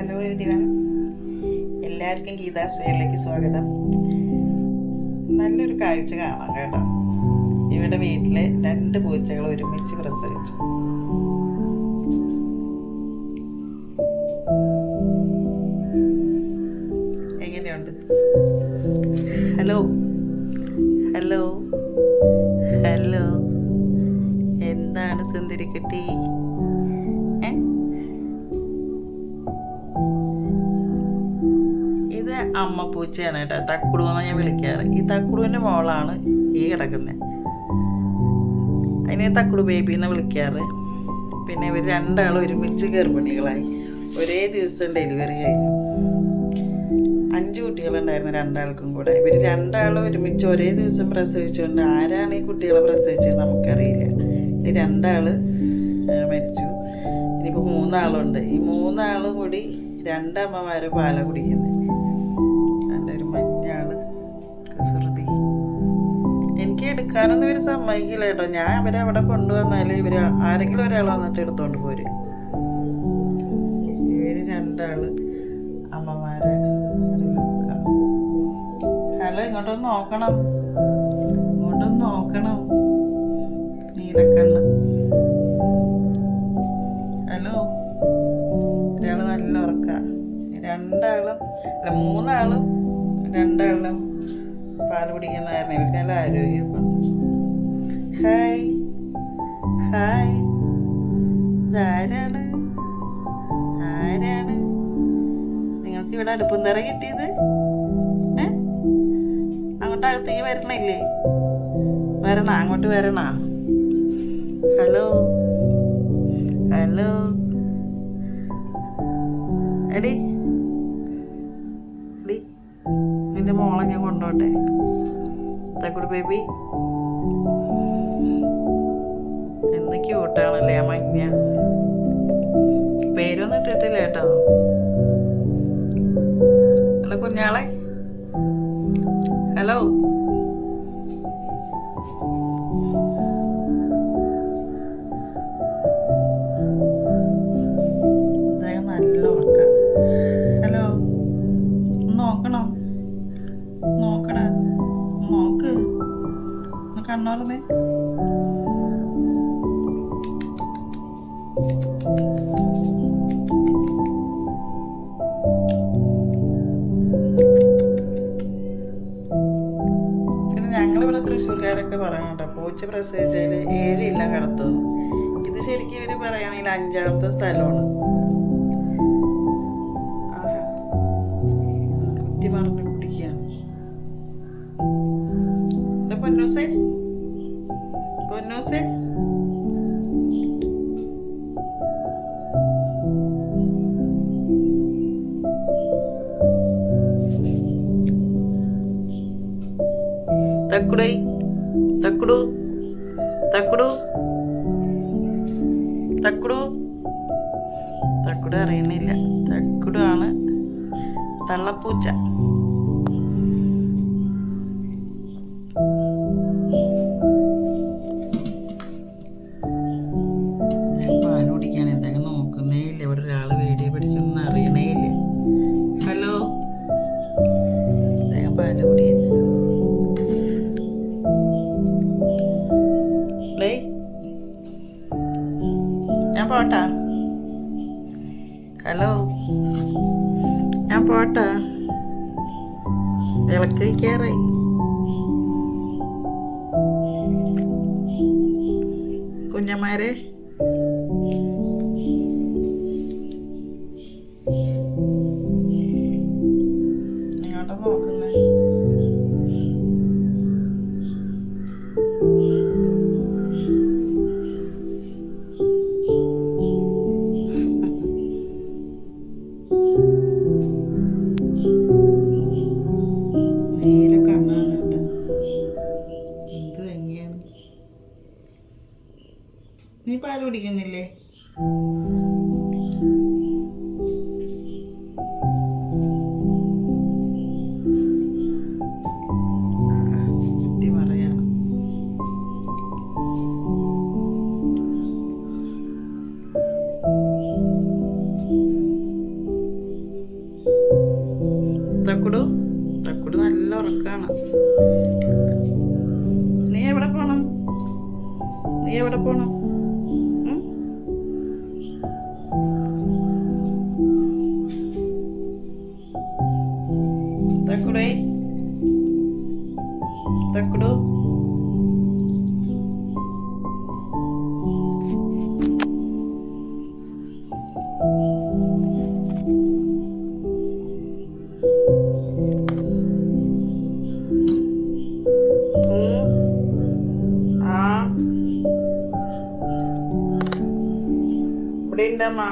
Hello everyone. എല്ലാവർക്കും ഗീതാശ്രീയിലേക്ക് സ്വാഗതം. നല്ലൊരു കാഴ്ച കാണാം കേട്ടോ. ഇവിടെ വീട്ടിലെ രണ്ട് പൂച്ചകൾ ഒരുമിച്ച് പ്രസവിച്ചു. എങ്ങനെയുണ്ട്? ഹലോ? ഹലോ? ഹലോ? എന്താണ് സുന്ദരിക്കുട്ടി? അമ്മ പൂച്ചയാണ് കേട്ടോ. തക്കുടു എന്നാണ് ഞാൻ വിളിക്കാറ്. ഈ തക്കുടുവിന്റെ മോളാണ് ഈ കിടക്കുന്നത് അതിനെ തക്കുടു ബേബി എന്ന് വിളിക്കാറ്. പിന്നെ ഇവർ രണ്ടാളും ഒരുമിച്ച് ഗർഭിണികളായി. ഒരേ ദിവസം ഡെലിവറി കഴിഞ്ഞു അഞ്ച് കുട്ടികളുണ്ടായിരുന്നു രണ്ടാൾക്കും കൂടെ. ഇവർ രണ്ടാളും ഒരുമിച്ച് ഒരേ ദിവസം പ്രസവിച്ചുകൊണ്ട് ആരാണ് ഈ കുട്ടികളെ പ്രസവിച്ചത് നമുക്കറിയില്ല. ഈ രണ്ടാൾ ആ, മരിച്ചു. ഇനിയിപ്പോൾ മൂന്നാളുണ്ട്. ഈ മൂന്നാളും കൂടി രണ്ടമ്മമാരും പാല കുടിക്കുന്നത് എടുക്കാനൊന്നും ഇവർ സമ്മതിക്കില്ല കേട്ടോ. ഞാൻ അവരെ അവിടെ കൊണ്ടുവന്നാൽ ഇവർ ആരെങ്കിലും ഒരാൾ വന്നിട്ട് എടുത്തോണ്ട് പോരും. ഇവർ രണ്ടാൾ അമ്മമാരെ. ഹലോ ഇങ്ങോട്ടൊന്ന് നോക്കണം. ഇങ്ങോട്ടൊന്ന് നോക്കണം. നീലക്കണ്ണ് ഹലോ ഒരാൾ നല്ല ഉറക്ക. രണ്ടാളും അല്ല മൂന്നാളും രണ്ടാളും കാരണം ഇവർക്ക് നല്ല ആരോഗ്യമുണ്ട് ഹായ്. ഹായ്. ഇതാരാണ്? ആരാണ്? നിങ്ങൾക്ക് ഇവിടെ അടുപ്പം നിറ കിട്ടിയത്? അങ്ങോട്ട് അകത്തേക്ക് വരണില്ലേ വരണ അങ്ങോട്ട് വരണ. ഹലോ. ഹലോ. എടി. എടി നിന്റെ മോളെ ഞാൻ കൊണ്ടോട്ടെ. തക്കുടി ബേബി. എന്ത് ക്യൂട്ടാണല്ലേ ആ മഞ്ഞ. പേരൊന്നും ഇട്ടിട്ടില്ല കേട്ടോ. ഹലോ കുഞ്ഞാളെ. ഹലോ. കണ്ണോർന്നേ പിന്നെ ഞങ്ങളിവിടെ തൃശ്ശൂർക്കാരൊക്കെ പറയണട്ടോ പൂച്ച പ്രസവിച്ചതിൽ ഏഴില്ല കടത്തുന്നു. ഇത് ശരിക്കും ഇവർ പറയുകയാണെങ്കിൽ അഞ്ചാമത്തെ സ്ഥലമാണ്. കുത്തി മറന്ന് കുടിക്കുകയാണ്. പൊന്നൂസേ പൊന്നൂസേ തക്കുടൈ തക്കുടു തക്കുടു തക്കുടു തക്കുടു അറിയണില്ല തക്കുടു ആണ് തള്ളപ്പൂച്ച. ഹലോ. ഞാൻ പോട്ട. വിളക്ക് വയ്ക്കാറായി. കുഞ്ഞന്മാരെ പിടിക്കുന്നില്ലേ? നല്ല നീ എവിടെ പോണം? നീ എവിടെ പോണം? തക്കുടു ഉം. ആ ഇവിടെ ഉണ്ടമ്മ